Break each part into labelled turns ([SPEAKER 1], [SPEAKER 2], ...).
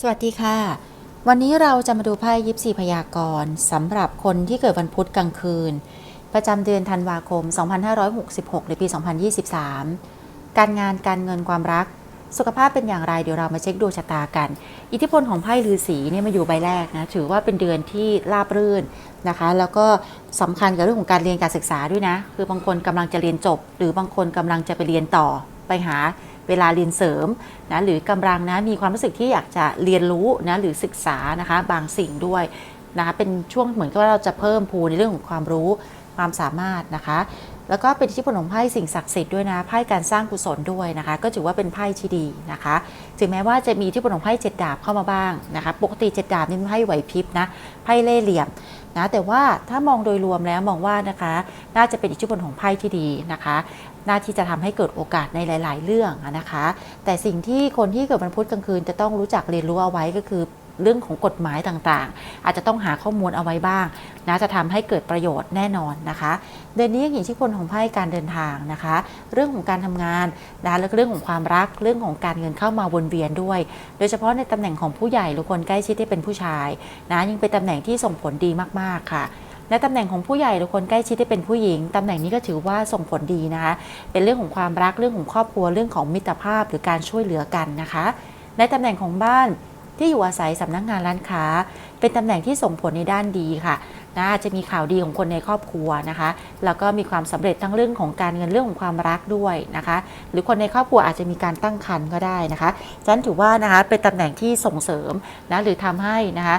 [SPEAKER 1] สวัสดีค่ะ วันนี้เราจะมาดูไพ่ยิปซีพยากรณ์สำหรับคนที่เกิดวันพุธกลางคืน ประจำเดือนธันวาคม 2566 หรือปี 2023 การงานการเงินความรัก สุขภาพเป็นอย่างไรเดี๋ยวเรามาเช็คดวงชะตากัน อิทธิพลของไพ่ฤาษีเนี่ยมาอยู่ใบแรกนะถือว่าเป็นเดือนที่ราบรื่นนะคะ แล้วก็สำคัญกับเรื่องของการเรียนการศึกษาด้วยนะ คือบางคนกำลังจะเรียนจบ หรือบางคนกำลังจะไปเรียนต่อไปหา เวลาเรียนเสริมนะหรือกำลังนะมีความรู้สึกที่อยากจะเรียนรู้นะหรือศึกษานะคะบางสิ่งด้วยนะคะเป็นช่วงเหมือนกับว่าเราจะเพิ่มพูนในเรื่องของความรู้ความสามารถนะคะ แล้วก็เป็นที่ผลของไพ่สิ่งศักดิ์สิทธิ์ด้วยนะไพ่การสร้างกุศลด้วยนะคะ ก็ถือว่าเป็นไพ่ที่ดีนะคะถึงแม้ว่าจะมีที่ผลของไพ่เจ็ดดาบเข้ามาบ้างนะคะปกติเจ็ดดาบนี่ไพ่ไหวพริบนะไพ่เล่เหลี่ยมนะแต่ว่าถ้ามองโดยรวมแล้วมองว่านะคะ น่าจะเป็นอิทธิพลของไพ่ที่ดีนะคะ น่าที่จะทำให้เกิดโอกาสในหลาย ๆ เรื่องนะคะ แต่สิ่งที่คนที่เกิดวันพุธกลางคืนจะต้องรู้จักเรียนรู้เอาไว้ก็คือเรื่องของกฎหมายต่างๆ อาจจะต้องหาข้อมูลเอาไว้บ้างนะจะทำให้เกิดประโยชน์แน่นอนนะคะ เดือนนี้ยังอิทธิพลของไพ่การเดินทางนะคะ เรื่องของการทำงานนะแล้วก็เรื่องของความรักเรื่องของการเงินเข้ามาวนเวียนด้วย โดยเฉพาะในตำแหน่งของผู้ใหญ่หรือคนใกล้ชิดที่เป็นผู้ชายนะยิ่งเป็นตำแหน่งที่ส่งผลดีมากๆค่ะ และตำแหน่งของผู้ใหญ่หรือคนใกล้ชิดที่เป็นผู้หญิงตำแหน่งนี้ก็ถือว่าส่งผลดีนะคะ เป็นเรื่องของความรักเรื่องของครอบครัวเรื่องของมิตรภาพหรือการช่วยเหลือกันนะคะ ในตำแหน่งของบ้านที่อยู่อาศัยสำนักงานร้านค้า เป็นตำแหน่งที่ส่งผลในด้านดีค่ะ นะอาจจะมีข่าวดีของคนในครอบครัวนะคะ แล้วก็มีความสำเร็จทั้งเรื่องของการเงินเรื่องของความรักด้วยนะคะ หรือคนในครอบครัวอาจจะมีการตั้งครรภ์ก็ได้นะคะฉะนั้นถือว่านะคะเป็นตำแหน่งที่ส่งเสริมนะหรือทำให้นะคะ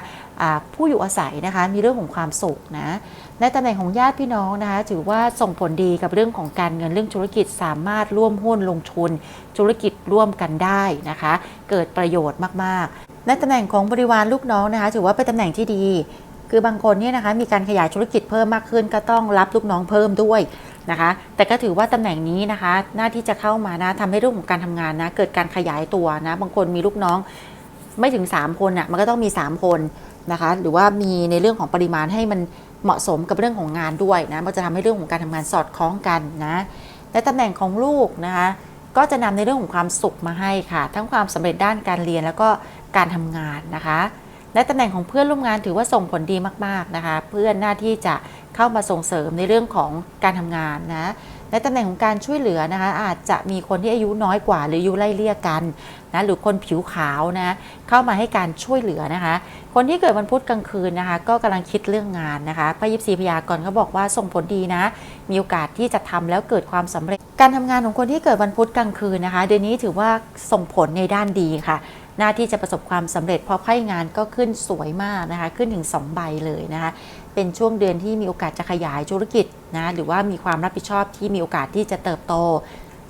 [SPEAKER 1] ผู้อยู่อาศัยนะคะมีเรื่องของความสุขนะในตำแหน่งของญาติพี่น้องนะคะถือว่าส่งผลดีกับเรื่องของการเงินเรื่องธุรกิจสามารถร่วมหุ้นลงทุน ธุรกิจร่วมกันได้นะคะ เกิดประโยชน์มากๆในตำแหน่งของบริวารลูกน้องนะคะ ถือว่าเป็นตำแหน่งที่ดี คือบางคนเนี่ยนะคะมีการขยายธุรกิจเพิ่มมากขึ้น ก็ต้องรับลูกน้องเพิ่มด้วยนะคะ แต่ก็ถือว่าตำแหน่งนี้นะคะ หน้าที่จะเข้ามานะทำให้เรื่องของการทำงานนะเกิดการขยายตัวนะบางคนมีลูกน้องไม่ถึง 3 คนอะมันก็ต้องมี 3 คนนะคะ หรือว่ามีในเรื่องของปริมาณให้มันเหมาะสมกับเรื่องของงานด้วยนะมันจะทำให้เรื่องของการทำงานสอดคล้องกันนะและตำแหน่งของลูกนะคะก็จะนำในเรื่องของความสุขมาให้ค่ะ ทั้งความสำเร็จด้านการเรียนแล้วก็การทำงานนะคะ และตำแหน่งของเพื่อนร่วมงานถือว่าส่งผลดีมากๆนะคะ เพื่อนหน้าที่จะเข้ามาส่งเสริมในเรื่องของการทำงานนะและตำแหน่งของการช่วยเหลือนะคะ อาจจะมีคนที่อายุน้อยกว่า หรืออายุไล่เลี่ยกันนะหรือคนผิวขาวนะเข้ามาให้การช่วยเหลือนะคะ คนที่เกิดวันพุธกลางคืนนะคะ ก็กำลังคิดเรื่องงานนะคะพระยิปซีพยากรณ์เขาบอกว่าส่งผลดีนะ มีโอกาสที่จะทำแล้วเกิดความสำเร็จ การทำงานของคนที่เกิดวันพุธกลางคืนนะคะ เดือนนี้ถือว่าส่งผลในด้านดีค่ะ หน้าที่จะประสบความสำเร็จเพราะไพ่งานก็ขึ้นสวยมากนะคะ ขึ้นถึง 2 ใบเลยนะคะ เป็นช่วงเดือนที่มีโอกาสจะขยายธุรกิจนะหรือว่ามีความรับผิดชอบที่มีโอกาสที่จะเติบโต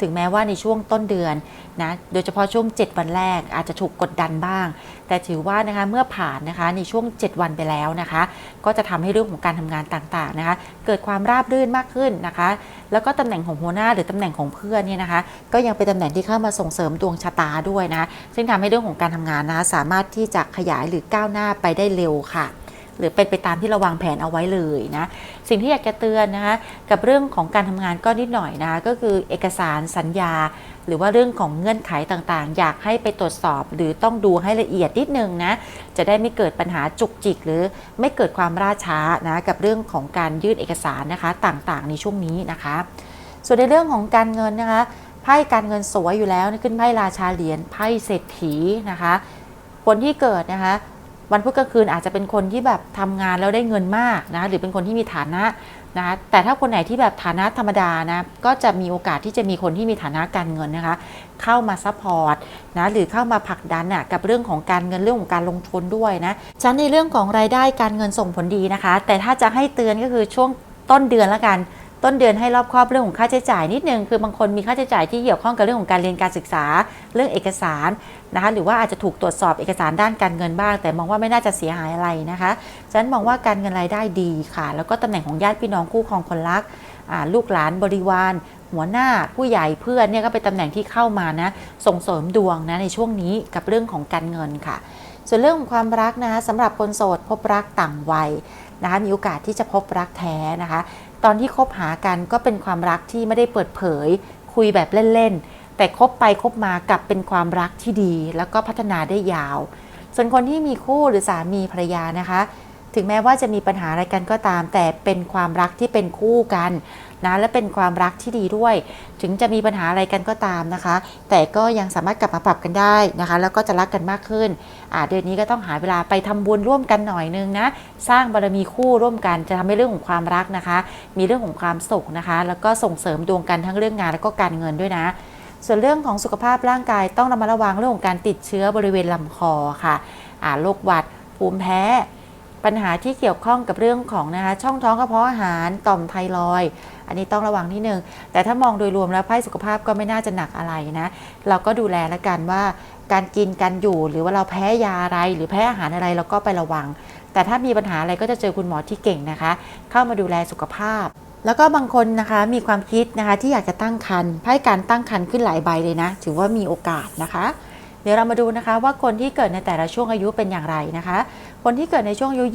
[SPEAKER 1] ถึงแม้ว่าในช่วงต้นเดือนนะโดยเฉพาะช่วง 7 วันแรกอาจจะถูกกดดันบ้าง แต่ถือว่านะคะเมื่อผ่านนะคะในช่วง 7 วันไปแล้วนะคะ ก็จะทำให้เรื่องของการทำงานต่างๆนะคะเกิดความราบรื่นมากขึ้นนะคะ แล้วก็ตำแหน่งของหัวหน้าหรือตำแหน่งของเพื่อนเนี่ยนะคะ ก็ยังเป็นตำแหน่งที่เข้ามาส่งเสริมดวงชะตาด้วยนะซึ่งทำให้เรื่องของการทำงานนะสามารถที่จะขยายหรือก้าวหน้าไปได้เร็วค่ะ หรือเป็นไปตามที่เราวางแผนเอาไว้เลยนะสิ่งที่อยากจะเตือนนะคะกับเรื่องของการทำงานก็นิดหน่อยนะก็คือเอกสารสัญญา หรือว่าเรื่องของเงื่อนไขต่างๆ อยากให้ไปตรวจสอบ หรือต้องดูให้ละเอียดนิดนึงนะจะได้ไม่เกิดปัญหาจุกจิก หรือไม่เกิดความล่าช้านะกับเรื่องของการยื่นเอกสารนะคะต่างๆ ในช่วงนี้นะคะ ส่วนในเรื่องของการเงินนะคะไพ่การเงินสวยอยู่แล้วขึ้นไพ่ราชาเหรียญไพ่เศรษฐีนะคะคนที่เกิดนะคะ วันพุธกลางคืนอาจจะเป็นคนที่แบบทำงานแล้วได้เงินมากนะหรือเป็นคนที่มีฐานะนะแต่ถ้าคนไหนที่แบบฐานะธรรมดานะก็จะมีโอกาสที่จะมีคนที่มีฐานะการเงินนะคะ เข้ามาซัพพอร์ตนะหรือเข้ามาผลักดันน่ะกับเรื่องของการเงินเรื่องของการลงทุนด้วยนะฉันในเรื่องของรายได้การเงินส่งผลดีนะคะ แต่ถ้าจะให้เตือนก็คือช่วงต้นเดือนละกันต้นเดือนให้รอบครอบเรื่องของค่าใช้จ่ายนิดนึงคือบางคนมีค่าใช้จ่ายที่เกี่ยวข้องกับเรื่องของการเรียนการศึกษา เรื่องเอกสาร นะคะหรือว่าอาจจะถูกตรวจสอบเอกสารด้านการเงินบ้าง แต่มองว่าไม่น่าจะเสียหายอะไรนะคะฉะนั้นมองว่าการเงินรายได้ดีค่ะ แล้วก็ตำแหน่งของญาติพี่น้องคู่ครองคนรักลูกหลานบริวาร หัวหน้าผู้ใหญ่เพื่อนเนี่ยก็เป็นตำแหน่งที่เข้ามานะส่งเสริมดวงนะในช่วงนี้กับเรื่องของการเงินค่ะ ส่วนเรื่องของความรักนะคะสำหรับคนโสดพบรักต่างวัยนะคะมีโอกาสที่จะพบรักแท้นะคะ ตอนที่คบหากันก็เป็นความรักที่ไม่ได้เปิดเผย คุยแบบเล่นๆ แต่คบไปคบมากลับเป็นความรักที่ดี แล้วก็พัฒนาได้ยาว ส่วนคนที่มีคู่หรือสามีภรรยานะคะ ถึงแม้ว่าจะมีปัญหาอะไรกันก็ตาม แต่เป็นความรักที่เป็นคู่กันนะและเป็นความรักที่ดีด้วย ถึงจะมีปัญหาอะไรกันก็ตามนะคะ แต่ก็ยังสามารถกลับมาปรับกันได้นะคะ แล้วก็จะรักกันมากขึ้นอ่าเดือนนี้ก็ต้องหาเวลาไปทำบุญร่วมกันหน่อยนึงนะ สร้างบารมีคู่ร่วมกันจะทำให้เรื่องของความรักนะคะ มีเรื่องของความสุขนะคะ แล้วก็ส่งเสริมดวงกันทั้งเรื่องงานแล้วก็การเงินด้วยนะ ส่วนเรื่องของสุขภาพร่างกายต้องระมัดระวังเรื่องของการติดเชื้อบริเวณลำคอค่ะอาโรคหวัดภูมิแพ้ ปัญหาที่เกี่ยวข้องกับเรื่องของนะคะช่องท้องกระเพาะอาหารต่อมไทรอยอันนี้ต้องระวังนิดนึง แต่ถ้ามองโดยรวมแล้วไพ่สุขภาพก็ไม่น่าจะหนักอะไรนะ เราก็ดูแลแล้วกันว่าการกินการอยู่หรือว่าเราแพ้ยาอะไรหรือแพ้อาหารอะไรเราก็ไประวัง แต่ถ้ามีปัญหาอะไรก็จะเจอคุณหมอที่เก่งนะคะ เข้ามาดูแลสุขภาพ แล้วก็บางคนนะคะมีความคิดนะคะที่อยากจะตั้งครรภ์ไพ่การตั้งครรภ์ขึ้นหลายใบเลยนะ ถือว่ามีโอกาสนะคะ เดี๋ยวเรามาดูนะคะว่าคนที่เกิดในแต่ละช่วงอายุเป็นอย่างไรนะคะ คนที่เกิดในช่วงอายุ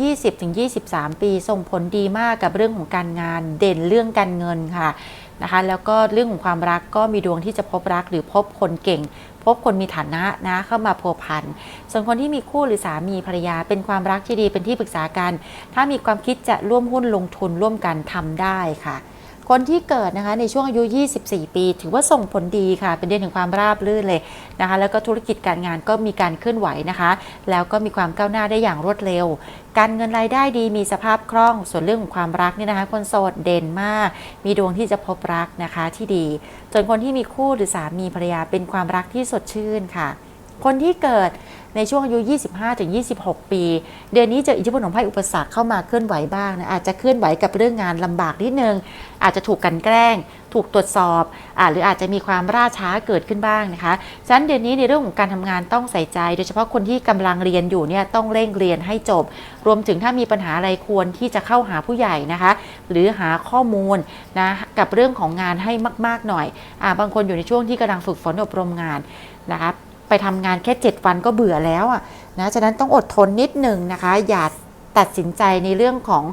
[SPEAKER 1] 20-23 ปี ส่งผลดีมากกับเรื่องของการงาน เด่นเรื่องการเงินค่ะนะคะ แล้วก็เรื่องของความรักก็มีดวงที่จะพบรักหรือพบคนเก่ง พบคนมีฐานะนะเข้ามาพัวพันส่วนคนที่มีคู่หรือสามีภรรยาเป็นความรักที่ดีเป็นที่ปรึกษากัน ถ้ามีความคิดจะร่วมหุ้นลงทุนร่วมกันทำได้ค่ะ คนที่เกิดนะคะในช่วงอายุ 24 ปี ถือว่าส่งผลดีค่ะ เป็นเดือนแห่งความราบรื่นเลยนะคะ แล้วก็ธุรกิจการงานก็มีการเคลื่อนไหวนะคะ แล้วก็มีความก้าวหน้าได้อย่างรวดเร็ว การเงินรายได้ดีมีสภาพคล่อง ส่วนเรื่องของความรักเนี่ยนะคะ คนโสดเด่นมาก มีดวงที่จะพบรักนะคะที่ดีส่วนคนที่มีคู่หรือสามีภรรยาเป็นความรักที่สดชื่นค่ะ คนที่เกิดในช่วงอายุ 25-26 ปี เดือนนี้เจออิทธิพลของไพ่อุปสรรคเข้ามาเคลื่อนไหวบ้างนะอาจจะเคลื่อนไหวกับเรื่องงานลำบากนิดนึง อาจจะถูกกันแกล้ง ถูกตรวจสอบอหรืออาจจะมีความล่าช้าเกิดขึ้นบ้างนะคะฉะนั้นเดือนนี้ในเรื่องของการทำงานต้องใส่ใจ โดยเฉพาะคนที่กำลังเรียนอยู่เนี่ยต้องเร่งเรียนให้จบ รวมถึงถ้ามีปัญหาอะไรควรที่จะเข้าหาผู้ใหญ่นะคะ หรือหาข้อมูลนะกับเรื่องของงานให้มาก ๆหน่อยอบางคนอยู่ในช่วงที่กำลังฝึกฝนอบรมงานนะคะ ไปทำงานแค่ 7 วันก็เบื่อแล้วอะนะฉะนั้นต้องอดทนนิดหนึ่งนะคะ อย่าตัดสินใจในเรื่องของ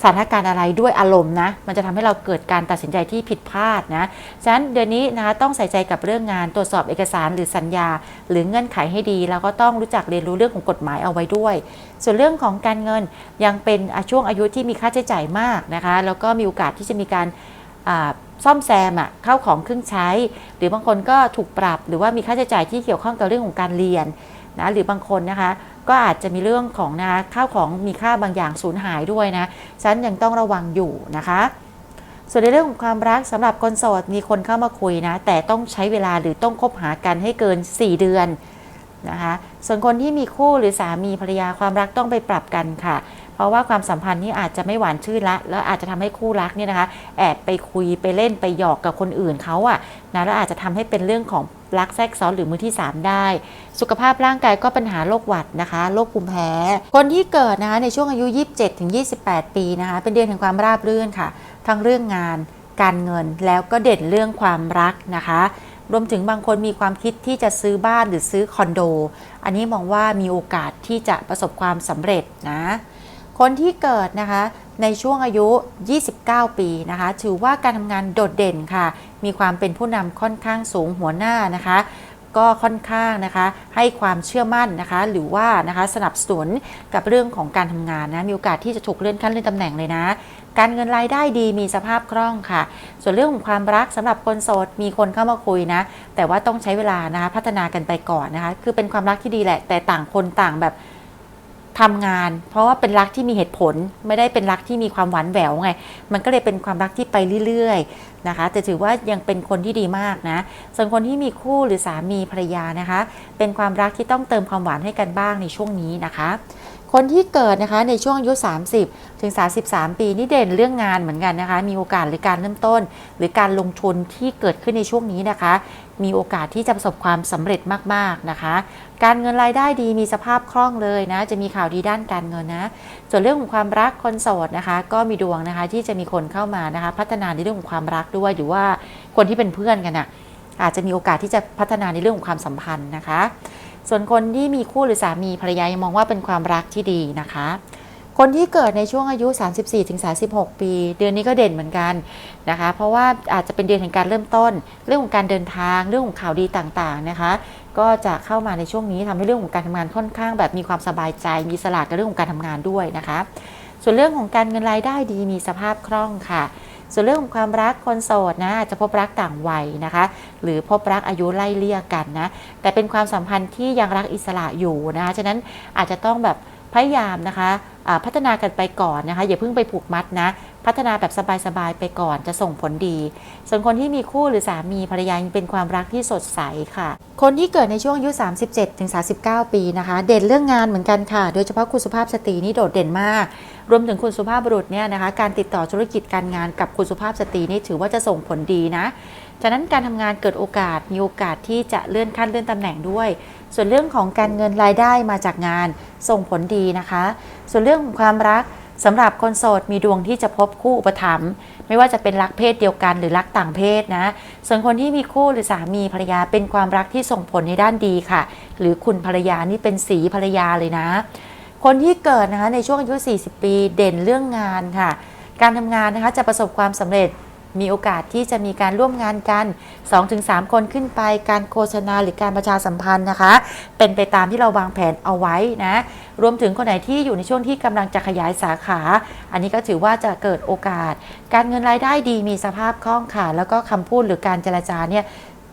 [SPEAKER 1] สถานการณ์อะไรด้วยอารมณ์นะ มันจะทำให้เราเกิดการตัดสินใจที่ผิดพลาดนะ ฉะนั้นเดือนนี้นะคะต้องใส่ใจกับเรื่องงานตรวจสอบเอกสารหรือสัญญา หรือเงื่อนไขให้ดี แล้วก็ต้องรู้จักเรียนรู้เรื่องของกฎหมายเอาไว้ด้วย ส่วนเรื่องของการเงินยังเป็นช่วงอายุที่มีค่าใช้จ่ายมากนะคะ แล้วก็มีโอกาสที่จะมีการ ซ่อมแซมอะเข้าของเครื่องใช้ หรือบางคนก็ถูกปรับ หรือว่ามีค่าใช้จ่ายที่เกี่ยวข้องกับเรื่องของการเรียนนะหรือบางคนนะคะ ก็อาจจะมีเรื่องของนะคะข้าวของมีค่าบางอย่างสูญหายด้วยนะฉันยังต้องระวังอยู่นะคะส่วนในเรื่องของความรักสำหรับคนโสดมีคนเข้ามาคุยนะ แต่ต้องใช้เวลาหรือต้องคบหากันให้เกิน 4 เดือนนะคะ ส่วนคนที่มีคู่หรือสามีภรรยาความรักต้องไปปรับกันค่ะ เพราะว่าความสัมพันธ์นี้อาจจะไม่หวานชื่นละ แล้วอาจจะทำให้คู่รักเนี่ยนะคะแอบไปคุยไปเล่นไปหยอกกับคนอื่นเขาอะนะแล้วอาจจะทำให้เป็นเรื่องของรักแทรกซ้อนหรือมือที่ 3 ได้ สุขภาพร่างกายก็ปัญหาโรคหวัดนะคะโรคภูมิแพ้ คนที่เกิดนะคะในช่วงอายุ 27ถึง28 ปีนะคะเป็นเดือนแห่งความราบรื่นค่ะ ทั้งเรื่องงานการเงินแล้วก็เด่นเรื่องความรักนะคะ รวมถึงบางคนมีความคิดที่จะซื้อบ้านหรือซื้อคอนโด อันนี้มองว่ามีโอกาสที่จะประสบความสำเร็จนะ คนที่เกิดนะคะในช่วงอายุ 29 ปีนะคะ ถือว่าการทำงานโดดเด่นค่ะ มีความเป็นผู้นำค่อนข้างสูงหัวหน้านะคะ ก็ค่อนข้างนะคะ ให้ความเชื่อมั่นนะคะ หรือว่านะคะสนับสนุนกับเรื่องของการทำงานนะ มีโอกาสที่จะถูกเลื่อนขั้นเลื่อนตำแหน่งเลยนะ การเงินรายได้ดีมีสภาพคล่องค่ะ ส่วนเรื่องของความรักสำหรับคนโสดมีคนเข้ามาคุยนะ แต่ว่าต้องใช้เวลานะคะพัฒนากันไปก่อนนะคะ คือเป็นความรักที่ดีแหละ แต่ต่างคนต่างแบบ ทำงาน เพราะว่าเป็นรักที่มีเหตุผล ไม่ได้เป็นรักที่มีความหวานแหววไง มันก็เลยเป็นความรักที่ไปเรื่อยๆนะคะ แต่ถือว่ายังเป็นคนที่ดีมากนะ ส่วนคนที่มีคู่หรือสามีภรรยานะคะ เป็นความรักที่ต้องเติมความหวานให้กันบ้างในช่วงนี้นะคะ คนที่เกิดนะคะในช่วงอายุ 30 ถึง 33 ปีนี่เด่นเรื่องงานเหมือนกันนะคะ มีโอกาสหรือการเริ่มต้น หรือการลงทุนที่เกิดขึ้นในช่วงนี้นะคะ มีโอกาสที่จะประสบความสำเร็จมากๆนะคะ การเงินรายได้ดีมีสภาพคล่องเลยนะ จะมีข่าวดีด้านการเงินนะ ส่วนเรื่องของความรักคนโสดนะคะ ก็มีดวงนะคะที่จะมีคนเข้ามานะคะ พัฒนาในเรื่องของความรักด้วยหรือว่าคนที่เป็นเพื่อนกันนะ่ะอาจจะมีโอกาสที่จะพัฒนาในเรื่องของความสัมพันธ์นะคะ ส่วนคนที่มีคู่หรือสามีภรรยายมองว่าเป็นความรักที่ดีนะคะ คนที่เกิดในช่วงอายุ 34-36 ปี เดือนนี้ก็เด่นเหมือนกันนะคะ เพราะว่าอาจจะเป็นเดือนแห่งการเริ่มต้น เรื่องของการเดินทางเรื่องของข่าวดีต่างๆนะคะ ก็จะเข้ามาในช่วงนี้ทำให้เรื่องของการทำงานค่อนข้าง แบบมีความสบายใจ มีสลาดกับเรื่องของการทำงานด้วยนะคะ ส่วนเรื่องของการเงินรายได้ดีมีสภาพคล่องค่ะส่วนเรื่องของความรักคนโสดนะอาจจะพบรักต่างวัยนะคะ หรือพบรักอายุไล่เลี่ยกันนะ แต่เป็นความสัมพันธ์ที่ยังรักอิสระอยู่นะคะฉะนั้นอาจจะต้องแบบ พยายามนะคะพัฒนากันไปก่อนนะคะ อย่าเพิ่งไปผูกมัดนะ พัฒนาแบบสบายๆไปก่อนจะส่งผลดี ส่วนคนที่มีคู่หรือสามีภรรยายังเป็นความรักที่สดใสค่ะ คนที่เกิดในช่วงอายุ 37ถึง39 ปีนะคะ เด่นเรื่องงานเหมือนกันค่ะ โดยเฉพาะคุณสุภาพสตรีนี่โดดเด่นมาก รวมถึงคุณสุภาพบุรุษเนี่ยนะคะ การติดต่อธุรกิจการงานกับคุณสุภาพสตรีนี่ถือว่าจะส่งผลดีนะ ฉะนั้นการทำงานเกิดโอกาสมีโอกาสที่จะเลื่อนขั้นเลื่อนตำแหน่งด้วย ส่วนเรื่องของการเงินรายได้มาจากงานส่งผลดีนะคะ ส่วนเรื่องของความรักสำหรับคนโสดมีดวงที่จะพบคู่อุปถัมภ์ไม่ว่าจะเป็นรักเพศเดียวกันหรือรักต่างเพศนะ ส่วนคนที่มีคู่หรือสามีภรรยาเป็นความรักที่ส่งผลในด้านดีค่ะ หรือคุณภรรยานี่เป็นสีภรรยาเลยนะ คนที่เกิดนะคะในช่วงอายุ 40 ปีเด่นเรื่องงานค่ะ การทำงานนะคะจะประสบความสำเร็จ มีโอกาสที่จะมีการร่วมงานกัน 2-3 คนขึ้นไปการโฆษณาหรือการประชาสัมพันธ์นะคะ เป็นไปตามที่เราวางแผนเอาไว้นะรวมถึงคนไหนที่อยู่ในช่วงที่กำลังจะขยายสาขา อันนี้ก็ถือว่าจะเกิดโอกาส การเงินรายได้ดีมีสภาพคล่องค่ะ แล้วก็คำพูดหรือการเจรจาเนี่ย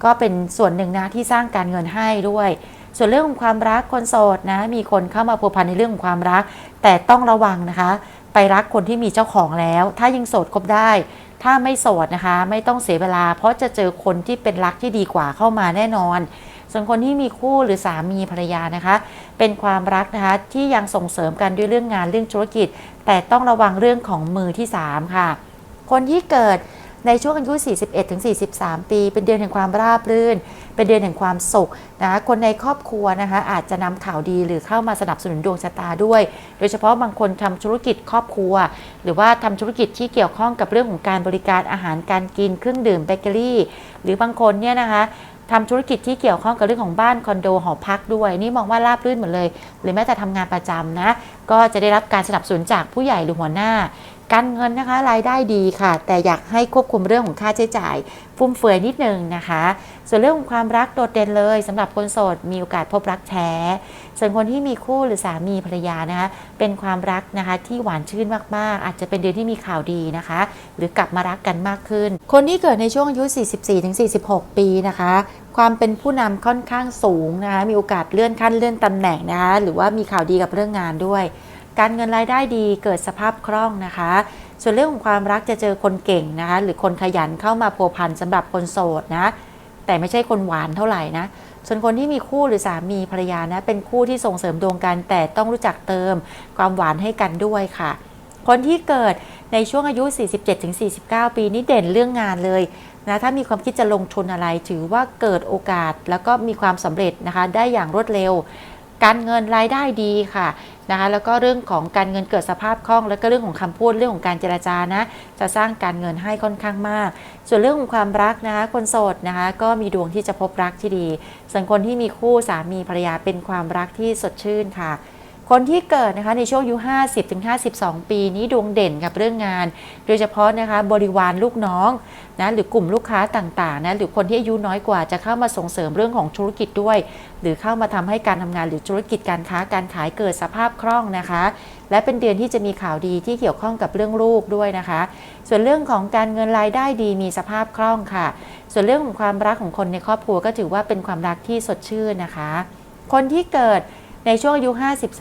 [SPEAKER 1] ก็เป็นส่วนหนึ่งนะที่สร้างการเงินให้ด้วย ส่วนเรื่องของความรักคนโสดนะมีคนเข้ามาพัวพันในเรื่องของความรัก แต่ต้องระวังนะคะ ไปรักคนที่มีเจ้าของแล้ว ถ้ายังโสดคบได้ ถ้าไม่โสดนะคะ ไม่ต้องเสียเวลา เพราะจะเจอคนที่เป็นรักที่ดีกว่าเข้ามาแน่นอน ส่วนคนที่มีคู่หรือสามีภรรยานะคะ เป็นความรักนะคะที่ยังส่งเสริมกันด้วยเรื่องงานเรื่องธุรกิจ แต่ต้องระวังเรื่องของมือที่ 3 ค่ะ คนที่เกิด ในช่วงอายุ 41ถึง43 ปี เป็นเดือนแห่งความราบรื่น เป็นเดือนแห่งความสุขนะคนในครอบครัวนะคะอาจจะนำข่าวดีหรือเข้ามาสนับสนุนดวงชะตาด้วย โดยเฉพาะบางคนทำธุรกิจครอบครัว หรือว่าทำธุรกิจที่เกี่ยวข้องกับเรื่องของการบริการอาหารการกินเครื่องดื่มเบเกอรี่ หรือบางคนเนี่ยนะคะทำธุรกิจที่เกี่ยวข้องกับเรื่องของบ้านคอนโดหอพักด้วย นี่มองว่าราบรื่นหมดเลย หรือแม้แต่ทำงานประจำนะ ก็จะได้รับการสนับสนุนจากผู้ใหญ่หรือหัวหน้า การเงินนะคะรายได้ดีค่ะ แต่อยากให้ควบคุมเรื่องของค่าใช้จ่าย ฟุ่มเฟือยนิดนึงนะคะ ส่วนเรื่องของความรักโดดเด่นเลยสำหรับคนโสดมีโอกาสพบรักแท้ ส่วนคนที่มีคู่หรือสามีภรรยานะคะ เป็นความรักนะคะที่หวานชื่นมากๆ อาจจะเป็นเดือนที่มีข่าวดีนะคะ หรือกลับมารักกันมากขึ้น คนที่เกิดในช่วงอายุ 44-46 ปีนะคะความเป็นผู้นำค่อนข้างสูงนะคะมีโอกาสเลื่อนขั้นเลื่อนตำแหน่งนะคะหรือว่ามีข่าวดีกับเรื่องงานด้วย การเงินรายได้ดีเกิดสภาพคล่องนะคะ ส่วนเรื่องของความรักจะเจอคนเก่งนะคะหรือคนขยันเข้ามาพัวพันสำหรับคนโสดนะ แต่ไม่ใช่คนหวานเท่าไหร่นะ ส่วนคนที่มีคู่หรือสามีภรรยานะเป็นคู่ที่ส่งเสริมดวงกันแต่ต้องรู้จักเติมความหวานให้กันด้วยค่ะ คนที่เกิดในช่วงอายุ 47-49 ปีนี้เด่นเรื่องงานเลยนะถ้ามีความคิดจะลงทุนอะไรถือว่าเกิดโอกาสแล้วก็มีความสำเร็จนะคะ ได้อย่างรวดเร็ว การเงินรายได้ดีค่ะ นะคะแล้วก็เรื่องของการเงินเกิดสภาพคล่อง แล้วก็เรื่องของคำพูดเรื่องของการเจราจานะ จะสร้างการเงินให้ค่อนข้างมาก ส่วนเรื่องของความรักนะคะคนโสดนะคะก็มีดวงที่จะพบรักที่ดี ส่วนคนที่มีคู่สามีภรรยาเป็นความรักที่สดชื่นค่ะ คนที่เกิดนะคะในช่วงอายุ 50ถึง52 ปีนี้ดวงเด่นกับเรื่องงาน โดยเฉพาะนะคะบริวารลูกน้องนะหรือกลุ่มลูกค้าต่างๆนะหรือคนที่อายุน้อยกว่าจะเข้ามาส่งเสริมเรื่องของธุรกิจด้วย หรือเข้ามาทำให้การทำงานหรือธุรกิจการค้าการขายเกิดสภาพคล่องนะคะ และเป็นเดือนที่จะมีข่าวดีที่เกี่ยวข้องกับเรื่องลูกด้วยนะคะ ส่วนเรื่องของการเงินรายได้ดีมีสภาพคล่องค่ะ ส่วนเรื่องของความรักของคนในครอบครัวก็ถือว่าเป็นความรักที่สดชื่นนะคะ คนที่เกิด ในช่วงอายุ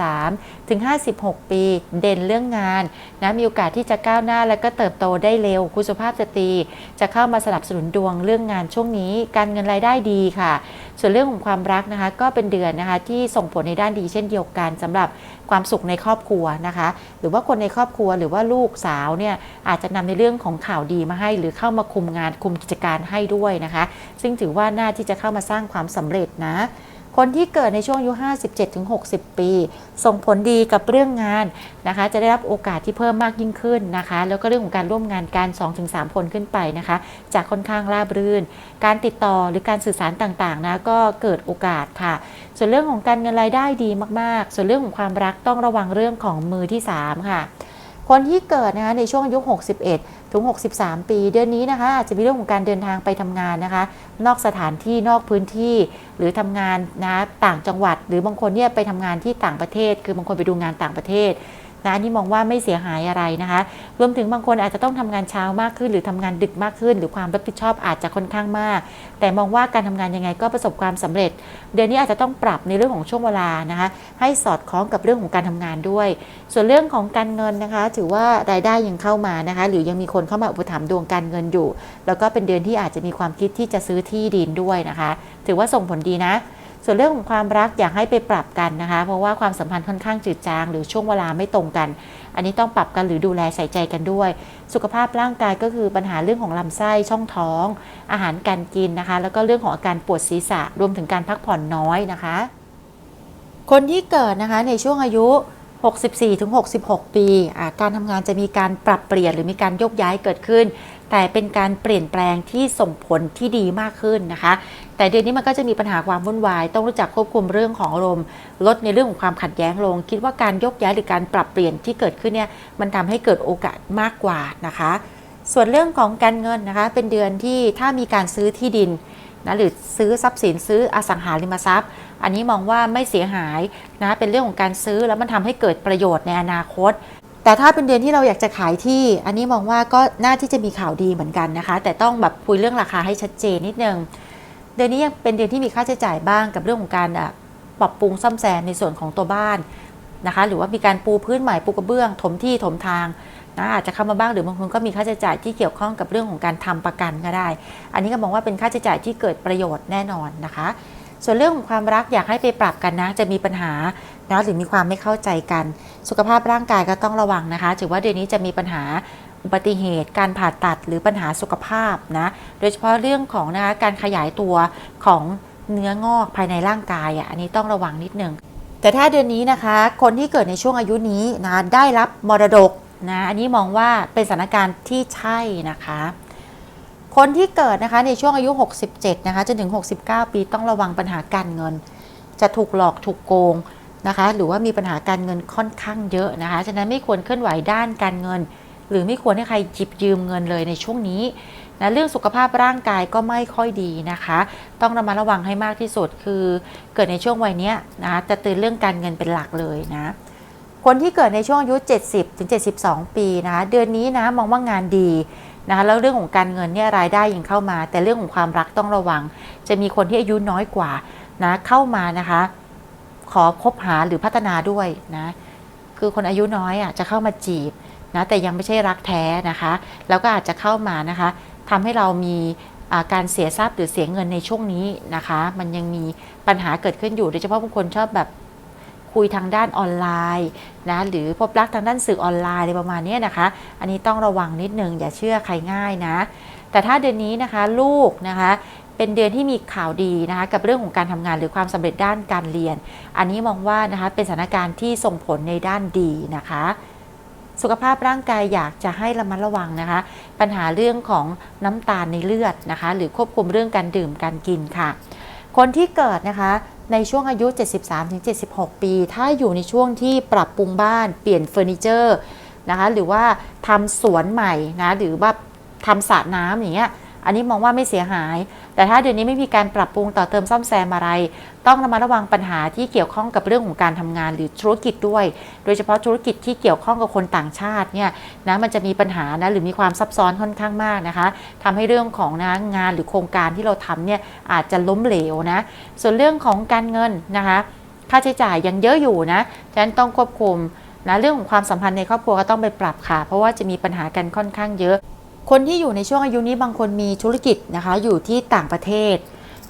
[SPEAKER 1] 53 ถึง 56 ปี เด่นเรื่องงานนะมีโอกาสที่จะก้าวหน้าและก็เติบโตได้เร็ว คุณสุภาพสตรี จะเข้ามาสนับสนุนดวงเรื่องงานช่วงนี้ การเงินรายได้ดีค่ะ ส่วนเรื่องของความรักนะคะ ก็เป็นเดือนนะคะที่ส่งผลในด้านดีเช่นเดียวกันสำหรับความสุขในครอบครัวนะคะ หรือว่าคนในครอบครัวหรือว่าลูกสาวเนี่ยอาจจะนำในเรื่องของข่าวดีมาให้ หรือเข้ามาคุมงานคุมกิจการให้ด้วยนะคะ ซึ่งถือว่าน่าที่จะเข้ามาสร้างความสำเร็จนะ คนที่เกิดในช่วงอายุ 57-60 ปี ส่งผลดีกับเรื่องงานนะคะ จะได้รับโอกาสที่เพิ่มมากยิ่งขึ้นนะคะ แล้วก็เรื่องของการร่วมงานการ 2-3 คนขึ้นไปนะคะ จะค่อนข้างราบรื่น การติดต่อหรือการสื่อสารต่างๆนะก็เกิดโอกาสค่ะ ส่วนส่วนเรื่องของการเงินรายได้ดีมากๆ ส่วนเรื่องของความรักต้องระวังเรื่องของมือที่ 3 ค่ะ คนที่เกิดนะคะในช่วงอายุ 61 ถึง 63 ปี เดือนนี้นะคะอาจจะมีเรื่องของการเดินทางไปทำงานนะคะ นอกสถานที่นอกพื้นที่ หรือทำงานนะต่างจังหวัด หรือบางคนเนี่ยไปทำงานที่ต่างประเทศ คือบางคนไปดูงานต่างประเทศ นะนี่มองว่าไม่เสียหายอะไรนะคะ รวมถึงบางคนอาจจะต้องทำงานเช้ามากขึ้น หรือทำงานดึกมากขึ้น หรือความรับผิดชอบอาจจะค่อนข้างมาก แต่มองว่าการทำงานยังไงก็ประสบความสำเร็จ เดือนนี้อาจจะต้องปรับในเรื่องของช่วงเวลานะคะ ให้สอดคล้องกับเรื่องของการทำงานด้วย ส่วนเรื่องของการเงินนะคะ ถือว่ารายได้ยังเข้ามานะคะ หรือยังมีคนเข้ามาอุปถัมภ์ดวงการเงินอยู่ แล้วก็เป็นเดือนที่อาจจะมีความคิดที่จะซื้อที่ดินด้วยนะคะ ถือว่าส่งผลดีนะ ส่วนเรื่องของความรักอยากให้ไปปรับกันนะคะ เพราะว่าความสัมพันธ์ค่อนข้างจืดจาง หรือช่วงเวลาไม่ตรงกัน อันนี้ต้องปรับกันหรือดูแลใส่ใจกันด้วย สุขภาพร่างกายก็คือปัญหาเรื่องของลำไส้ช่องท้อง อาหารการกินนะคะ แล้วก็เรื่องของอาการปวดศีรษะรวมถึงการพักผ่อนน้อยนะคะ คนที่เกิดนะคะในช่วงอายุ 64ถึง66 ปี การทำงานจะมีการปรับเปลี่ยนหรือมีการยกย้ายเกิดขึ้น แต่เป็นการเปลี่ยนแปลงที่ส่งผลที่ดีมากขึ้นนะคะ แต่เดือนนี้มันก็จะมีปัญหาความวุ่นวาย ต้องรู้จักควบคุมเรื่องของอารมณ์ลดในเรื่องของความขัดแย้งลง คิดว่าการยกย้ายหรือการปรับเปลี่ยนที่เกิดขึ้นเนี่ยมันทำให้เกิดโอกาสมากกว่านะคะ ส่วนเรื่องของการเงินนะคะ เป็นเดือนที่ถ้ามีการซื้อที่ดินนะหรือซื้อทรัพย์สินซื้ออสังหาริมทรัพย์ อันนี้มองว่าไม่เสียหายนะเป็นเรื่องของการซื้อแล้วมันทำให้เกิดประโยชน์ในอนาคต แต่ถ้าเป็นเดือนที่เราอยากจะขายที่ อันนี้มองว่าก็น่าที่จะมีข่าวดีเหมือนกันนะคะ แต่ต้องแบบคุยเรื่องราคาให้ชัดเจนนิดนึง เดือนนี้ยังเป็นเดือนที่มีค่าใช้จ่ายบ้างกับเรื่องของการปรับปรุงซ่อมแซมในส่วนของตัวบ้านนะคะ หรือว่ามีการปูพื้นใหม่ปูกระเบื้อง ถมที่ถมทางนะอาจจะเข้ามาบ้างหรือบางคนก็มีค่าใช้จ่ายที่เกี่ยวข้องกับเรื่องของการทำประกันก็ได้ อันนี้ก็มองว่าเป็นค่าใช้จ่ายที่เกิดประโยชน์แน่นอนนะคะ ส่วนเรื่องของความรักอยากให้ไปปรับกันนะจะมีปัญหา นะหรือมีความไม่เข้าใจกัน สุขภาพร่างกายก็ต้องระวังนะคะถือว่าเดือนนี้จะมีปัญหาอุบัติเหตุ การผ่าตัดหรือปัญหาสุขภาพนะโดยเฉพาะเรื่องของนะคะการขยายตัวของเนื้องอกภายในร่างกายอะอันนี้ต้องระวังนิดนึงแต่ถ้าเดือนนี้นะคะ คนที่เกิดในช่วงอายุนี้นะได้รับมรดกนะอันนี้มองว่าเป็นสถานการณ์ที่ใช่นะคะ คนที่เกิดนะคะในช่วงอายุ 67 นะคะจนถึง 69 ปีต้องระวังปัญหาการเงิน จะถูกหลอกถูกโกง นะคะหรือว่ามีปัญหาการเงินค่อนข้างเยอะนะคะ ฉะนั้นไม่ควรเคลื่อนไหวด้านการเงิน หรือไม่ควรให้ใครจิบยืมเงินเลยในช่วงนี้นะเรื่องสุขภาพร่างกายก็ไม่ค่อยดีนะคะ ต้องระมัดระวังให้มากที่สุดคือ เกิดในช่วงวัยเนี้ยนะคะจะตือนเรื่องการเงินเป็นหลักเลยนะคนที่เกิดในช่วงอายุ 70ถึง72 ปีนะคะเดือนนี้นะมองว่างานดีนะคะแล้วเรื่องของการเงินเนี่ยรายได้ยังเข้ามา แต่เรื่องของความรักต้องระวัง จะมีคนที่อายุน้อยกว่านะเข้ามานะคะ ขอคบหาหรือพัฒนาด้วยนะคือคนอายุน้อยอะจะเข้ามาจีบนะแต่ยังไม่ใช่รักแท้นะคะ แล้วก็อาจจะเข้ามานะคะทำให้เรามีการเสียทรัพย์หรือเสียเงินในช่วงนี้นะคะ มันยังมีปัญหาเกิดขึ้นอยู่โดยเฉพาะบางคนชอบแบบคุยทางด้านออนไลน์นะหรือพบรักทางด้านสื่อออนไลน์อะไรประมาณนี้นะคะ อันนี้ต้องระวังนิดนึงอย่าเชื่อใครง่ายนะ แต่ถ้าเดือนนี้นะคะลูกนะคะ เป็นเดือนที่มีข่าวดีนะคะกับเรื่องของการทำงานหรือความสำเร็จด้านการเรียน อันนี้มองว่านะคะเป็นสถานการณ์ที่ส่งผลในด้านดีนะคะสุขภาพร่างกายอยากจะให้ระมัดระวังนะคะ ปัญหาเรื่องของน้ำตาลในเลือดนะคะ หรือควบคุมเรื่องการดื่มการกินค่ะ คนที่เกิดนะคะในช่วงอายุ 73-76 ปี ถ้าอยู่ในช่วงที่ปรับปรุงบ้านเปลี่ยนเฟอร์นิเจอร์นะคะ หรือว่าทำสวนใหม่นะ หรือว่าทำสระน้ำอย่างเงี้ย อันนี้มองว่าไม่เสียหาย แต่ถ้าเดือนนี้ไม่มีการปรับปรุงต่อเติมซ่อมแซมอะไร ต้องระมัดระวังปัญหาที่เกี่ยวข้องกับเรื่องของการทำงานหรือธุรกิจด้วย โดยเฉพาะธุรกิจที่เกี่ยวข้องกับคนต่างชาติเนี่ยนะมันจะมีปัญหานะหรือมีความซับซ้อนค่อนข้างมากนะคะทำให้เรื่องของนะงานหรือโครงการที่เราทำเนี่ยอาจจะล้มเหลวนะ ส่วนเรื่องของการเงินนะคะค่าใช้จ่ายยังเยอะอยู่นะฉะนั้นต้องควบคุมนะเรื่องของความสัมพันธ์ในครอบครัวก็ต้องไปปรับค่ะ เพราะว่าจะมีปัญหากันค่อนข้างเยอะ คนที่อยู่ในช่วงอายุนี้บางคนมีธุรกิจนะคะ อยู่ที่ต่างประเทศ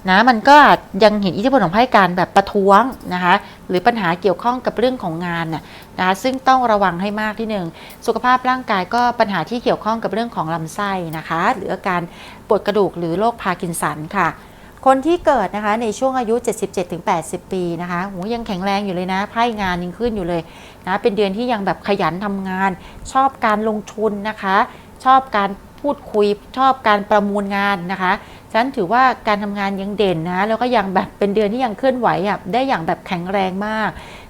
[SPEAKER 1] นะมันก็ยังเห็นอิทธิพลของไพ่การแบบประท้วงนะคะหรือปัญหาเกี่ยวข้องกับเรื่องของงานน่ะนะคะซึ่งต้องระวังให้มากที่หนึ่งสุขภาพร่างกายก็ปัญหาที่เกี่ยวข้องกับเรื่องของลำไส้นะคะ หรืออาการปวดกระดูกหรือโรคพาร์กินสันค่ะ คนที่เกิดนะคะในช่วงอายุ 77-80 ปีนะคะโหยังแข็งแรงอยู่เลยนะไพ่งานยังขึ้นอยู่เลยนะเป็นเดือนที่ยังแบบขยันทำงาน ชอบการลงทุนนะคะ ชอบการพูดคุยชอบการประมูลงานนะคะ ฉันถือว่าการทำงานยังเด่นนะแล้วก็ยังแบบเป็นเดือนที่ยังเคลื่อนไหวอะได้อย่างแบบแข็งแรงมาก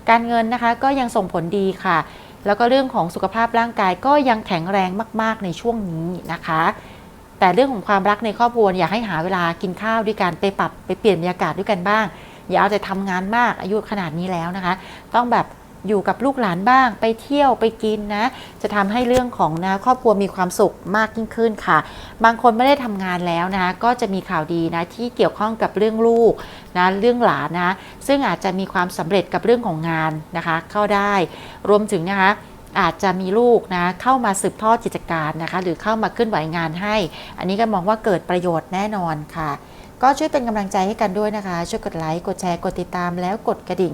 [SPEAKER 1] การเงินนะคะก็ยังส่งผลดีค่ะ แล้วก็เรื่องของสุขภาพร่างกายก็ยังแข็งแรงมาก ๆในช่วงนี้นะคะ แต่เรื่องของความรักในครอบครัวอยากให้หาเวลากินข้าวด้วยกันไปปรับไปเปลี่ยนบรรยากาศด้วยกันบ้าง อย่าเอาแต่ทำงานมากอายุขนาดนี้แล้วนะคะ ต้องแบบ อยู่กับลูกหลานบ้าง ไปเที่ยวไปกินนะ จะทำให้เรื่องของนะครอบครัวมีความสุขมากยิ่งขึ้นค่ะ บางคนไม่ได้ทำงานแล้วนะ ก็จะมีข่าวดีนะที่เกี่ยวข้องกับเรื่องลูกนะเรื่องหลานนะ ซึ่งอาจจะมีความสำเร็จกับเรื่องของงานนะคะ เข้าได้ รวมถึงนะคะอาจจะมีลูกนะเข้ามาสืบทอดกิจการนะคะ หรือเข้ามาเคลื่อนไหวงานให้ อันนี้ก็มองว่าเกิดประโยชน์แน่นอนค่ะ ก็ช่วยเป็นกำลังใจให้กันด้วยนะคะ ช่วยกดไลค์กดแชร์กดติดตามแล้วกดกระดิ่ง